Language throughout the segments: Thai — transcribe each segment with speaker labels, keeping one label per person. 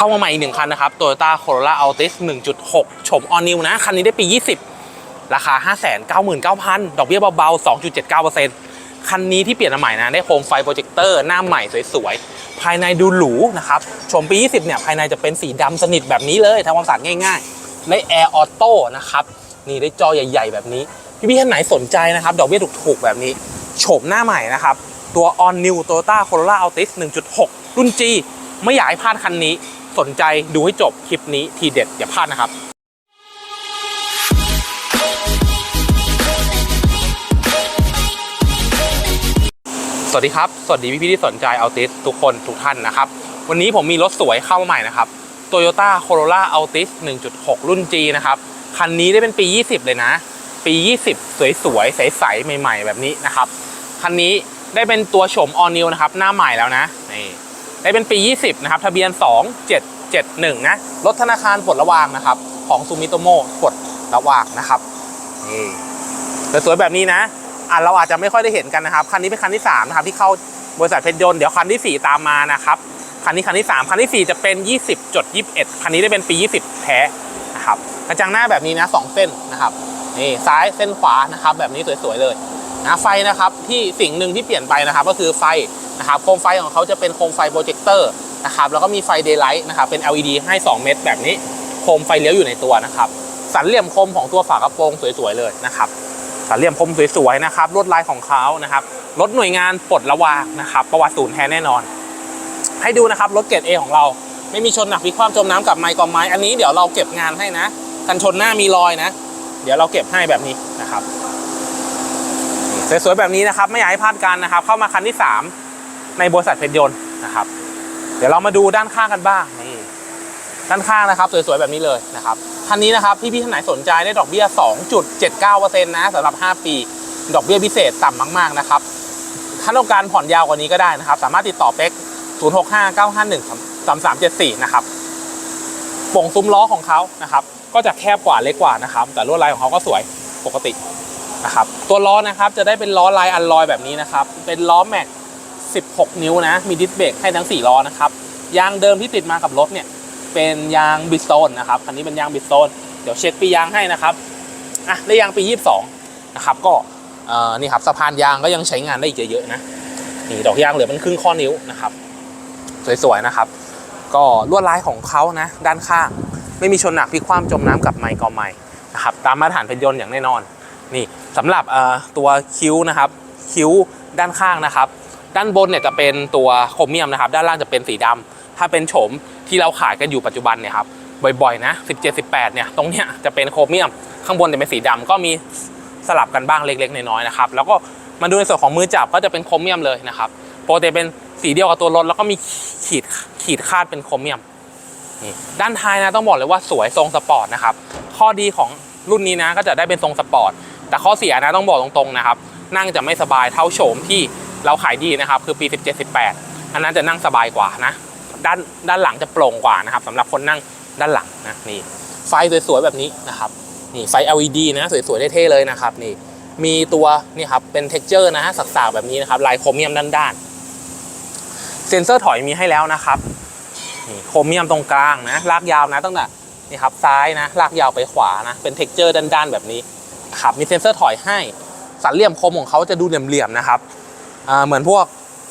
Speaker 1: เข้ามาใหม่อีกหนึ่งคันนะครับ Toyota Corolla Altis 1.6 ชม All New นะ คันนี้ได้ปี 20 ราคา 599,000 ดอกเบี้ยเบาๆ 2.79%คันนี้ที่เปลี่ยนมาใหม่นะ ได้โคมไฟโปรเจคเตอร์หน้าใหม่สวยๆ ภายในดูหรูนะครับ ชมปี 20 เนี่ย ภายในจะเป็นสีดำสนิทแบบนี้เลยทำความสะอาดง่ายๆ ได้แอร์ออโต้นะครับ นี่ได้จอใหญ่ ๆ แบบนี้ พี่ๆท่านไหนสนใจนะครับ ดอกเบี้ยถูกๆ แบบนี้ โฉมหน้าใหม่นะครับ ตัว On New Toyota Corolla Altis 1.6 รุ่น G ไม่อยากให้พลาดคันนี้ สนใจดูให้จบคลิปนี้ทีเด็ดอย่าพลาดนะครับสวัสดีครับ สวัสดีพี่ๆที่สนใจ Altis ทุกคนทุกท่านนะครับ วันนี้ผมมีรถสวยเข้ามาใหม่นะครับ Toyota Corolla Altis 1.6 รุ่น G นะครับ คันนี้ได้เป็นปี 20 เลยนะ ปี 20 สวยๆ ใสๆ ใหม่ ๆ แบบนี้นะครับ คันนี้ได้เป็นตัวโฉม All New นะครับ หน้าใหม่แล้วนะ นี่ ได้เป็นปี 20 นะครับ ทะเบียน 2771 นะ รถธนาคารปลดระวางนะครับ ของซูมิโตโมปลดระวางนะครับนี่สวยๆแบบนี้นะอะเราอาจจะไม่ค่อยได้เห็นกันนะครับ คันนี้เป็นคันที่3นะครับที่เข้าบริษัทเพชรยนต์ เดี๋ยวคันที่ 4 ตามมานะครับ คันนี้คันที่ 3 คันที่ 4 จะเป็น 20.21 คันนี้ได้เป็นปี 20 แท้นะครับ กระจังหน้าแบบนี้นะ 2 เส้นนะครับ นี่ซ้ายเส้นขวานะครับ แบบนี้สวยๆเลยนะไฟนะครับที่สิ่งหนึ่งที่เปลี่ยนไปนะครับ ก็คือไฟ นะครับโคมไฟของเขาจะเป็นโคมไฟโปรเจคเตอร์นะครับแล้วก็มีไฟเดย์ไลท์นะครับเป็น LED ให้ 2 เม็ดแบบนี้โคมไฟเลี้ยวอยู่ในตัวนะครับสันเหลี่ยมคมของตัวฝากระโปรงสวยๆเลยนะครับสันเหลี่ยมคมสวยๆนะครับลวดลายของเขานะครับรถหน่วยงานปลดระวางนะครับประวัติศูนย์แท้แน่นอน ให้ดูนะครับรถเกรด A ของเรา ไม่มีชนหนักพิคว่ำจมน้ำกับไม้กอไม้ อันนี้เดี๋ยวเราเก็บงานให้นะกันชนหน้ามีรอยนะ เดี๋ยวเราเก็บให้แบบนี้นะครับสวยๆแบบนี้นะครับไม่อยากให้พลาดกันนะครับ เข้ามาคันที่3 ในบริษัทเพชรยนต์นะครับ เดี๋ยวเรามาดูด้านข้างกันบ้างนี่ด้านข้างนะครับ สวยๆแบบนี้เลยนะครับคันนี้นะครับพี่ๆท่านไหนสนใจได้ดอกเบี้ย 2.79%นะสำหรับ 5 ปี ดอกเบี้ยพิเศษต่ำมาก ๆ นะครับถ้าต้องการผ่อนยาวกว่านี้ก็ได้นะครับ สามารถติดต่อเป็ก0659513374 นะครับป่งซุ้มล้อของเขานะครับ ก็จะแคบกว่าเล็กกว่านะครับ แต่ลวดลายของเขาก็สวยปกตินะครับ ตัวล้อนะครับจะได้เป็นล้อลายอันลอยแบบนี้นะครับ เป็นล้อแม็ก 16 นิ้วนะ มีดิสเบรกให้ทั้ง 4 ล้อนะครับ ยางเดิมที่ติดมากับรถเนี่ย เป็นยางบิสโตนนะครับ คันนี้เป็นยางบิสโตน เดี๋ยวเช็คปียางให้นะครับ อะได้ยางปี 22 นะครับ ก็เอ่อนี่ครับสะพานยางก็ยังใช้งานได้อีกเยอะๆนะ นี่ดอกยางเหลือเป็นครึ่งข้อนิ้วนะครับ สวยๆนะครับ ก็ลวดลายของเขานะ ด้านข้าง ไม่มีชนหนักพลิกคว่ำจมน้ำกับไมค์กอไมค์นะครับ ตามมาตรฐานเพยนต์อย่างแน่นอน นี่สำหรับอ่อตัวคิ้วนะครับ คิ้วด้านข้างนะครับ ด้านบนเนี่ยจะเป็นตัวโครเมียมนะครับ ด้านล่างจะเป็นสีดำถ้าเป็นโฉมที่เราขายกันอยู่ปัจจุบันเนี่ยครับบ่อยๆนะ17 18เนี่ยตรงเนี้ยจะเป็นโครเมียม ข้างบนจะเป็นสีดำก็มีสลับกันบ้างเล็กๆน้อยๆนะครับแล้วก็มาดูในส่วนของมือจับก็จะเป็นโครเมียมเลยนะครับโปกติเป็นสีเดียวกับตัวรถแล้วก็มีขีดขีดคาดเป็นโครเมียมนี่ด้านท้ายนะต้องบอกเลยว่าสวยทรงสปอร์ตนะครับข้อดีของรุ่นนี้นะก็จะได้เป็นทรงสปอร์ตแต่ข้อเสียนะต้องบอกตรงๆนะครับนั่งจะไม่สบายเท่าโฉมที่ เราขายดีนะครับ คือปี 17 18 อันนั้นจะนั่งสบายกว่านะ ด้านด้านหลังจะโปร่งกว่านะครับสำหรับคนนั่งด้านหลังนะนี่ไฟสวยๆแบบนี้นะครับนี่ไฟ LED นะสวยๆเท่ๆเลยนะครับนี่มีตัวนี่ครับเป็น t e x t อร์นะฮะสักๆแบบนี้นะครับลายโครเมียมด้านๆเซ็นเซอร์ถอยมีให้แล้วนะครับนี่โครเมียมตรงกลางนะลากยาวนะตั้งแต่นี่ครับซ้ายนะลากยาวไปขวานะเป็นเท็กเจอร์ด้านๆแบบนี้ครับมีเซ็นเซอร์ถอยให้สันเหลี่ยมคมของเขาจะดูเหลี่ยมๆนะครับ เหมือนพวก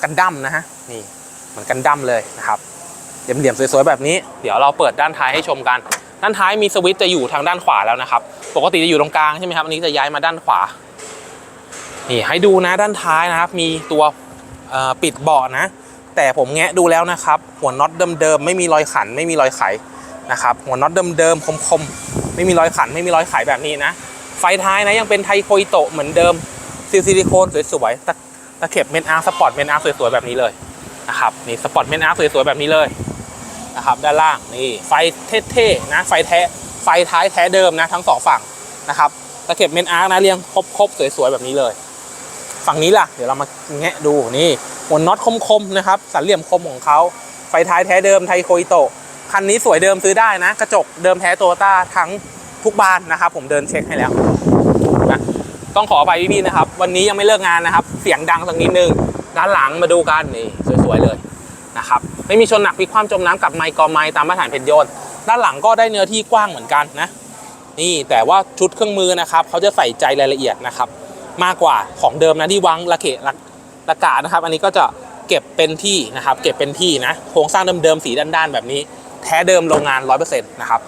Speaker 1: กันดั้มนะฮะนี่เหมือนกันดั้มเลยนะครับเหลี่ยมๆสวยๆแบบนี้เดี๋ยวเราเปิดด้านท้ายให้ชมกัน ด้านท้ายมีสวิตช์จะอยู่ทางด้านขวาแล้วนะครับ ปกติจะอยู่ตรงกลางใช่ไหมครับอันนี้จะย้ายมาด้านขวานี่ให้ดูนะด้านท้ายนะครับมีตัวปิดเบาะนะ แต่ผมแงะดูแล้วนะครับ หัวน็อตเดิมๆไม่มีรอยขัน ไม่มีรอยไขนะครับหัวน็อตเดิมๆคมๆไม่มีรอยขัน ไม่มีรอยไขแบบนี้นะ ไฟท้ายนะยังเป็นไทโคอิโตะเหมือนเดิมซิลซิลิโคนสวยๆ ตะเข็บเมนอาร์สปอร์ตเมนอาร์สวยๆแบบนี้เลยนะครับนี่สปอร์ตเมนอาร์สวยๆแบบนี้เลยนะครับด้านล่างนี่ไฟเท่ๆนะไฟแท้ไฟท้ายแท้เดิมนะทั้งสองฝั่งนะครับตะเข็บเมนอาร์นะเรียงครบๆสวยๆแบบนี้เลย ฝั่งนี้ล่ะ เดี๋ยวเรามาแงะดูนี่หัวน็อตคมๆนะครับสันเหลี่ยมคมของเขาไฟท้ายแท้เดิมไทโคอิโตะคันนี้สวยเดิมซื้อได้นะ กระจกเดิมแท้โตโยต้าทั้งทุกบานนะครับผมเดินเช็คให้แล้วนะ ต้องขอไปพี่ๆนะครับ วันนี้ยังไม่เลิกงานนะครับ เสียงดังสักนิดนึงด้านหลังมาดูกันนี่สวยๆเลยนะครับไม่มีชนหนักพลิกคว่ำจมน้ำกับไมค์กอไม้ตามมาตรฐานเพนโยนด้านหลังก็ได้เนื้อที่กว้างเหมือนกันนะ นี่แต่ว่าชุดเครื่องมือนะครับเขาจะใส่ใจรายละเอียดนะครับ มากกว่าของเดิมนะที่วางระเกะระระกะนะครับ อันนี้ก็จะเก็บเป็นที่นะครับ เก็บเป็นที่นะโครงสร้างเดิมๆสีด้านๆแบบนี้ แท้เดิมโรงงาน 100%นะครับ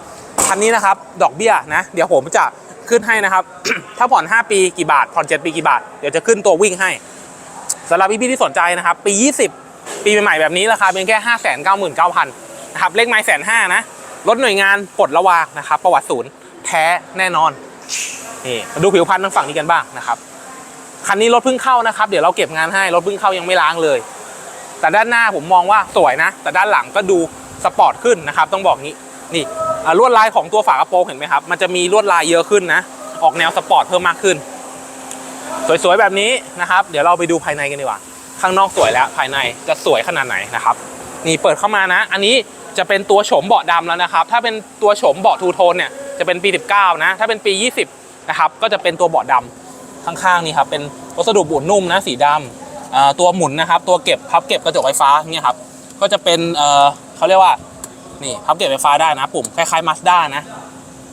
Speaker 1: คันนี้นะครับดอกเบี้ยนะ เดี๋ยวผมจะ ขึ้นให้นะครับ ถ้าผ่อน 5 ปีกี่บาท ผ่อน 7 ปีกี่บาท เดี๋ยวจะขึ้นตัววิ่งให้สำหรับพี่ๆที่สนใจนะครับ ปี 20 ปีใหม่ๆแบบนี้ราคาเป็นแค่ 5 9 9 0 0 0นะครับ เลขไม้แสนห้านะ รถหน่วยงานปลดระวางนะครับ ประวัติศูนย์แท้แน่นอน นี่มาดูผิวพรรณทางฝั่งนี้กันบ้างนะครับ คันนี้รถเพิ่งเข้านะครับ เดี๋ยวเราเก็บงานให้ รถเพิ่งเข้ายังไม่ล้างเลย แต่ด้านหน้าผมมองว่าสวยนะ แต่ด้านหลังก็ดูสปอร์ตขึ้นนะครับ ต้องบอกงี้ นี่ ลวดลายของตัวฝากระโปรงเห็นไหมครับ มันจะมีลวดลายเยอะขึ้นนะ ออกแนวสปอร์ตเพิ่มมากขึ้น สวยๆแบบนี้นะครับ เดี๋ยวเราไปดูภายในกันดีกว่า ข้างนอกสวยแล้วภายในจะสวยขนาดไหนนะครับ นี่เปิดเข้ามานะ อันนี้จะเป็นตัวโฉมเบาะดำแล้วนะครับ ถ้าเป็นตัวโฉมเบาะทูโทนเนี่ยจะเป็นปี 19 นะ ถ้าเป็นปี 20 นะครับ ก็จะเป็นตัวเบาะดำข้างๆนี่ครับ เป็นวัสดุบุนุ่มนะสีดำอ่าตัวหมุนนะครับ ตัวเก็บพับเก็บกระจกไฟฟ้าเนี่ยครับ ก็จะเป็นเขาเรียกว่า นี่พับเก็บไฟฟ้าได้นะ ปุ่มคล้ายๆมาสด้านะ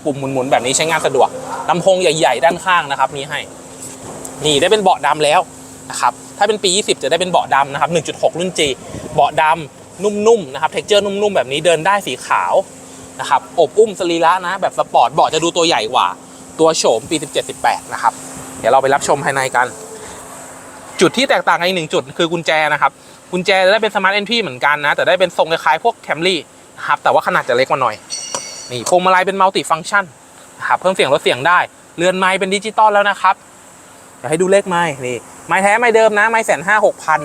Speaker 1: ปุ่มหมุนๆแบบนี้ใช้งานสะดวกลำโพงใหญ่ๆ ด้านข้างนะครับมีให้ นี่ได้เป็นเบาะดำแล้วนะครับ ถ้าเป็นปี 20 จะได้เป็นเบาะดำนะครับ 1.6 รุ่น G เบาะดำนุ่มๆนะครับ เท็กเจอร์นุ่มๆ แบบนี้เดินได้สีขาวนะครับอบอุ้มสรีระนะ แบบสปอร์ตเบาะจะดูตัวใหญ่กว่า ตัวโฉมปี 17-18 นะครับ เดี๋ยวเราไปรับชมภายในกัน จุดที่แตกต่างกันอีกหนึ่งจุดคือกุญแจนะครับกุญแจจะได้เป็นสมาร์ทเอนทรีเหมือนกันนะ แต่ได้เป็นทรงคล้ายๆพวกแคมรี่ นะครับแต่ว่าขนาดจะเล็กมาหน่อยนี่พวงมาลัยเป็นมัลติฟังก์ชันนะครับเพิ่มเสียงลดเสียงได้ เรือนไม้เป็นดิจิตอลแล้วนะครับเดี๋ยวให้ดูเลขไม้นี่ไม้แท้ไม้เดิมนะไม้แสนห้าหกพัน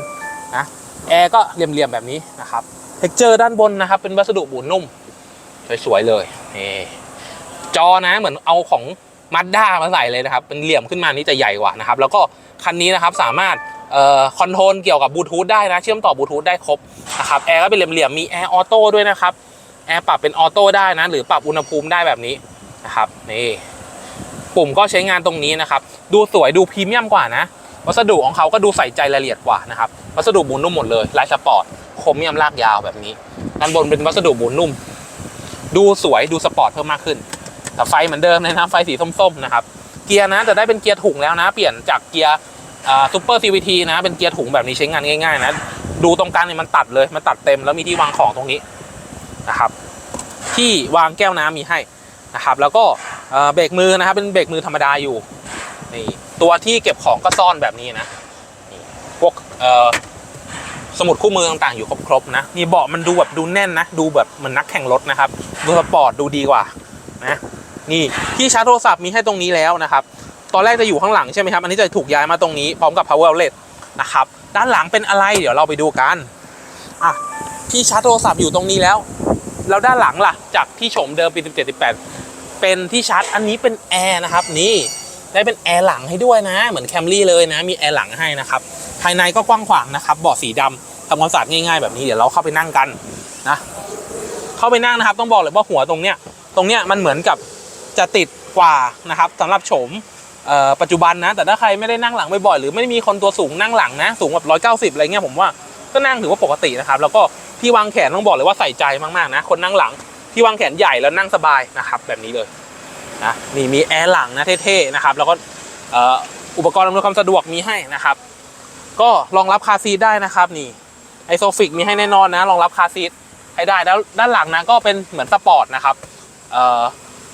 Speaker 1: นะแอร์ก็เหลี่ยมๆแบบนี้นะครับเท็กเจอร์ด้านบนนะครับ เป็นวัสดุบูนุ่มสวยๆเลยนี่จอนะเหมือนเอาของมาด้ามาใส่เลยนะครับ เป็นเหลี่ยมขึ้นมานี่จะใหญ่กว่านะครับ แล้วก็คันนี้นะครับสามารถ คอนโทรลเกี่ยวกับบลูทูธได้นะ เชื่อมต่อบลูทูธได้ครบนะครับแอร์ก็เป็นเหลี่ยมๆมีแอร์ออโต้ด้วยนะครับแอร์ปรับเป็นออโต้ได้นะ หรือปรับอุณหภูมิได้แบบนี้นะครับนี่ปุ่มก็ใช้งานตรงนี้นะครับ ดูสวยดูพรีเมียมกว่านะวัสดุของเขาก็ดูใส่ใจรายละเอียดกว่านะครับวัสดุบูนนุ่มหมดเลยลายสปอร์ตโครเมียมลากยาวแบบนี้ด้านบนเป็นวัสดุบูนนุ่ม ดูสวยดูสปอร์ตเพิ่มมากขึ้นแต่ไฟเหมือนเดิมเลยนะไฟสีส้มๆนะครับเกียร์นะจะได้เป็นเกียร์ถุงแล้วนะ เปลี่ยนจากเกียร์ ซูเปอร์ซีวีทีนะ เป็นเกียร์ถุงแบบนี้ใช้งานง่ายๆนะ ดูตรงกลางเนี่ยมันตัดเลย มันตัดเต็มแล้วมีที่วางของตรงนี้นะครับ ที่วางแก้วน้ำมีให้นะครับ แล้วก็เบรกมือนะครับ เป็นเบรกมือธรรมดาอยู่นี่ตัวที่เก็บของก็ซ่อนแบบนี้นะนี่พวกสมุดคู่มือต่างๆอยู่ครบๆนะนี่เบาะมันดูแบบดูแน่นนะ ดูแบบเหมือนนักแข่งรถนะครับ ดูสปอร์ตดูดีกว่านะนี่ที่ชาร์จโทรศัพท์มีให้ตรงนี้แล้วนะครับ ตอนแรกจะอยู่ข้างหลังใช่ไหมครับ อันนี้จะถูกย้ายมาตรงนี้พร้อมกับ power outlet นะครับ ด้านหลังเป็นอะไรเดี๋ยวเราไปดูกันอะที่ชาร์จโทรศัพท์อยู่ตรงนี้แล้ว แล้วด้านหลังล่ะ จากที่โฉมเดิมปี 17 18 เป็นที่ชาร์จอันนี้เป็นแอร์นะครับนี่ได้เป็นแอร์หลังให้ด้วยนะ เหมือนแคมรี่เลยนะ มีแอร์หลังให้นะครับ ภายในก็กว้างขวางนะครับเบาะสีดำทำความสะอาดง่ายๆแบบนี้เดี๋ยวเราเข้าไปนั่งกันนะเข้าไปนั่งนะครับ ต้องบอกเลยว่าหัวตรงเนี้ยตรงเนี้ยมันเหมือนกับจะติดกว่านะครับสำหรับโฉม ปัจจุบันนะ แต่ถ้าใครไม่ได้นั่งหลังบ่อยๆหรือไม่มีคนตัวสูงนั่งหลังนะ สูงแบบร้อยเก้าสิบอะไรเงี้ยผมว่าก็นั่งถือว่าปกตินะครับ แล้วก็ที่วางแขนต้องบอกเลยว่าใส่ใจมากๆนะ คนนั่งหลังที่วางแขนใหญ่แล้วนั่งสบายนะครับ แบบนี้เลยนะนี่มีแอร์หลังนะเท่ๆนะครับแล้วก็อุปกรณ์อำนวยความสะดวกมีให้นะครับ ก็รองรับคาซีได้นะครับนี่ไอโซฟิกมีให้แน่นอนนะรองรับคาซีให้ได้แล้วด้านหลังนะก็เป็นเหมือนสปอร์ตนะครับเ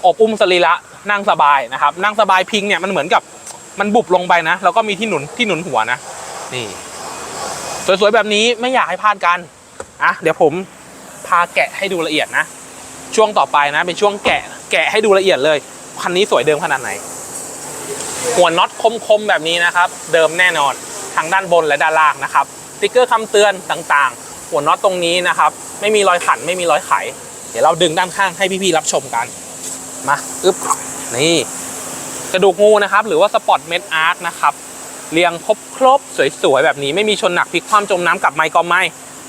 Speaker 1: อบอุ้มสรีระนั่งสบายนะครับ นั่งสบายพิงเนี่ยมันเหมือนกับมันบุบลงไปนะ แล้วก็มีที่หนุนที่หนุนหัวนะ นี่ สวยๆแบบนี้ไม่อยากให้พลาดกันอะเดี๋ยวผมพาแกะให้ดูละเอียดนะ ช่วงต่อไปนะ เป็นช่วงแกะแกะให้ดูละเอียดเลยคันนี้สวยเดิมขนาดไหน หัวน็อตคมๆแบบนี้นะครับ เดิมแน่นอนทั้งด้านบนและด้านล่างนะครับติ๊กเกอร์คำเตือนต่างๆ หัวน็อตตรงนี้นะครับ ไม่มีรอยขันไม่มีรอยไข เดี๋ยวเราดึงด้านข้างให้พี่ๆรับชมกัน มาอึ๊บนี่ กระดูกงูนะครับ หรือว่าสปอตเมดอาร์คนะครับเรียงครบครบๆสวยๆ แบบนี้ไม่มีชนหนักพลิกคว่ำจมน้ำกับไมค์กอไม้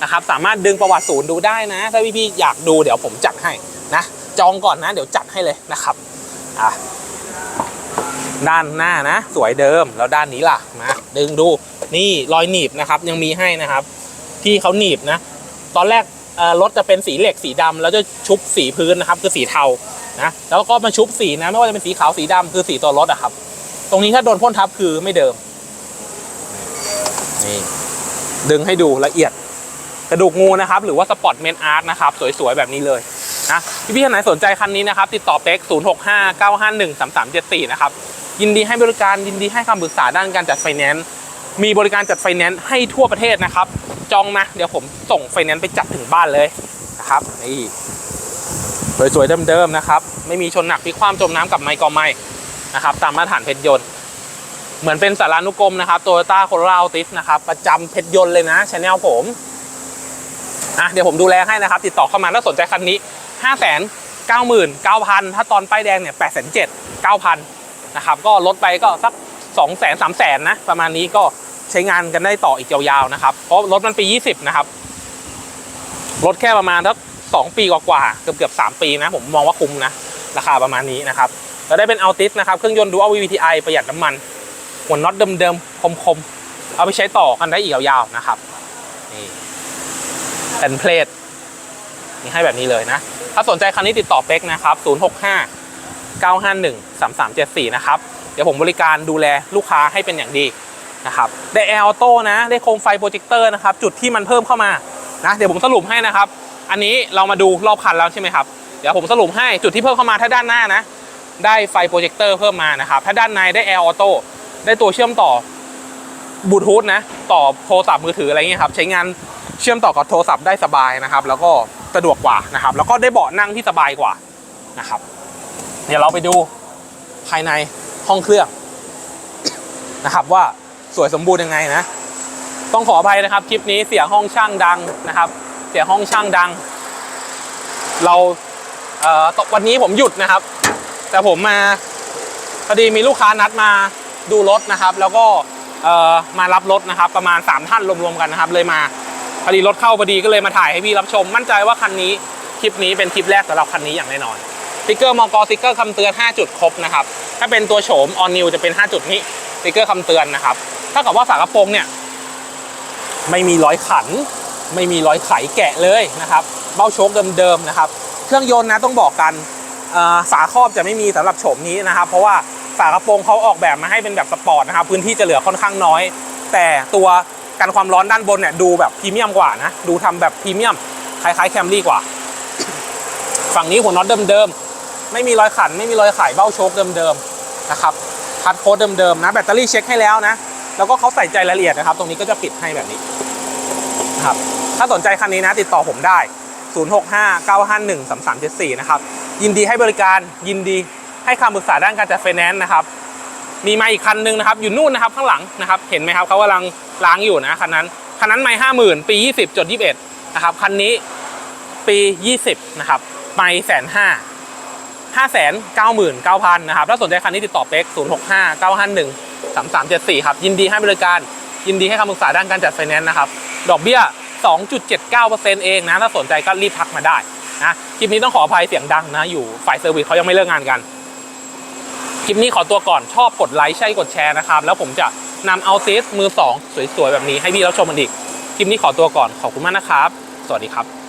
Speaker 1: นะครับ สามารถดึงประวัติศูนย์ดูได้นะ ถ้าพี่ๆอยากดูเดี๋ยวผมจัดให้นะ จองก่อนนะ เดี๋ยวจัดให้เลยนะครับอะด้านหน้านะ สวยเดิมแล้วด้านนี้ล่ะมาดึงดูนี่รอยหนีบนะครับ ยังมีให้นะครับ ที่เขาหนีบนะ ตอนแรก รถจะเป็นสีเหล็กสีดำแล้วจะชุบสีพื้นนะครับ คือสีเทานะแล้วก็มาชุบสีนะไม่ว่าจะเป็นสีขาวสีดำคือสีตัวรถอะครับ ตรงนี้ถ้าโดนพ่นทับคือไม่เดิมนี่ดึงให้ดูละเอียดกระดูกงูนะครับ หรือว่าสปอร์ตเมนอาร์ตนะครับ สวยๆ แบบนี้เลยนะพี่พี่ๆท่านไหนสนใจคันนี้นะครับ ติดต่อเป็ก0 6 5 9 5 1 3 3 7 4 นะครับ ยินดีให้บริการยินดีให้คำปรึกษาด้านการจัดไฟแนนซ์มีบริการจัดไฟแนนซ์ให้ทั่วประเทศนะครับ จองมาเดี๋ยวผมส่งไฟแนนซ์ไปจัดถึงบ้านเลยนะครับนี่สวยๆเดิมๆนะครับ ไม่มีชนหนักพิคว่ำจมน้ำกับไมค์กอไม้นะครับ ตามมาตรฐานเพชรยนต์ เหมือนเป็นสารานุกรมนะครับโตโยต้าโคโรล่าติสนะครับ ประจำเพชรยนต์เลยนะชแนลผมอะเดี๋ยวผมดูแลให้นะครับ ติดต่อเข้ามาถ้าสนใจคันนี้ 5 9 9 9 0 0 0 ถ้าตอนป้ายแดงเนี่ย8 7 0 0 9,000นะครับ ก็ลดไปก็สัก2 0 0 0 0 3 0 0 0นะ ประมาณนี้ก็ ใช้งานกันได้ต่ออีกยาวๆนะครับ เพราะรถมันปี 20 นะครับ รถแค่ประมาณสัก2ปีกว่าๆเกือบเกือบๆ3ปีนะ ผมมองว่าคุ้มนะ ราคาประมาณนี้นะครับแล้วได้เป็นอัลติสนะครับ เครื่องยนต์ดูอัล VVTi ประหยัดน้ำมัน หัวน็อตเดิมๆ คมๆ เอาไปใช้ต่อกันได้อีกยาวๆนะครับนี่เป็นเพลทนี่ให้แบบนี้เลยนะ ถ้าสนใจคันนี้ติดต่อเป็กนะครับ 065 951 3374 นะครับ เดี๋ยวผมบริการดูแลลูกค้าให้เป็นอย่างดี นะครับได้แอร์ออโต้นะได้โคมไฟโปรเจคเตอร์นะครับจุดที่มันเพิ่มเข้ามานะเดี๋ยวผมสรุปให้นะครับ อันนี้เรามาดูรอบคันแล้วใช่ไหมครับเดี๋ยวผมสรุปให้จุดที่เพิ่มเข้ามาถ้าด้านหน้านะ ได้ไฟโปรเจคเตอร์เพิ่มมานะครับถ้าด้านในได้แอร์ออโต้ได้ตัวเชื่อมต่อบลูทูธนะต่อโทรศัพท์มือถืออะไรเงี้ยครับใช้งานเชื่อมต่อกับโทรศัพท์ได้สบายนะครับ แล้วก็สะดวกกว่านะครับ แล้วก็ได้เบาะนั่งที่สบายกว่านะครับ เดี๋ยวเราไปดูภายในห้องเครื่องนะครับว่า สวยสมบูรณ์ยังไงนะ ต้องขออภัยนะครับคลิปนี้เสียงห้องช่างดังนะครับ เสียงห้องช่างดัง เราเอ่อตกวันนี้ผมหยุดนะครับ แต่ผมมาพอดีมีลูกค้านัดมาดูรถนะครับ แล้วก็เอ่อมารับรถนะครับ ประมาณ 3 ท่านรวมๆกันนะครับ เลยมาพอดีรถเข้าพอดีก็เลยมาถ่ายให้พี่รับชม มั่นใจว่าคันนี้คลิปนี้เป็นคลิปแรกสำหรับคันนี้อย่างแน่นอนสติ๊กเกอร์มอกสติ๊กเกอร์คำเตือน 5 จุดครบนะครับ ถ้าเป็นตัวโฉมออนนิวจะเป็น 5 จุดนี้สติ๊กเกอร์คำเตือนนะครับ ถ้ากับว่าฝากระโปรงเนี่ยไม่มีรอยขัน ไม่มีรอยไขแกะเลยนะครับเบ้าโชคเดิมๆนะครับ เครื่องยนต์นะต้องบอกกันเอ่อฝาครอบจะไม่มีสำหรับโฉมนี้นะครับ เพราะว่าฝากระโปรงเขาออกแบบมาให้เป็นแบบสปอร์ตนะครับพื้นที่จะเหลือค่อนข้างน้อย แต่ตัวกันความร้อนด้านบนเนี่ยดูแบบพรีเมียมกว่านะดูทำแบบพรีเมียมคล้ายๆแคมรี่กว่า ฝั่งนี้หัวน็อตเดิมๆไม่มีรอยขัน ไม่มีรอยไขเบ้าโชคเดิมๆนะครับพัดโค้ดเดิมๆนะแบตเตอรี่เช็คให้แล้วนะ แล้วก็เขาใส่ใจรายละเอียดนะครับ ตรงนี้ก็จะปิดให้แบบนี้นะครับถ้าสนใจคันนี้นะติดต่อผมได้ 0659513374 นะครับ ยินดีให้บริการยินดีให้คำปรึกษาด้านการจัดไฟแนนซ์นะครับ มีมาอีกคันหนึงนะครับ อยู่นู่นนะครับข้างหลังนะครับ เห็นไหมครับเขากำลังล้างอยู่นะคันนั้นคันนั้นไม่ห้าหมื่นปี20จด21นะครับคันนี้ปี20นะครับไม่แสนห้าห้าแสนเก้าหมื่นเก้าพันนะครับถ้าสนใจคันนี้ติดต่อเป็กศูนย์หกห้าเก้าห้าหนึ่ง สามสามเจ็ดสี่ครับ ยินดีให้บริการ ยินดีให้คำปรึกษาด้านการจัดไฟแนนซ์นะครับ ดอกเบี้ย 2.79%เองนะ ถ้าสนใจก็รีบทักมาได้นะ คลิปนี้ต้องขออภัยเสียงดังนะ อยู่ฝ่ายเซอร์วิสเขายังไม่เลิกงานกัน คลิปนี้ขอตัวก่อน ชอบกดไลค์ ใช่กดแชร์นะครับ แล้วผมจะนำเอาเซสมือสองสวยๆ แบบนี้ให้พี่รับชมกันอีก คลิปนี้ขอตัวก่อน ขอบคุณมากนะครับ สวัสดีครับ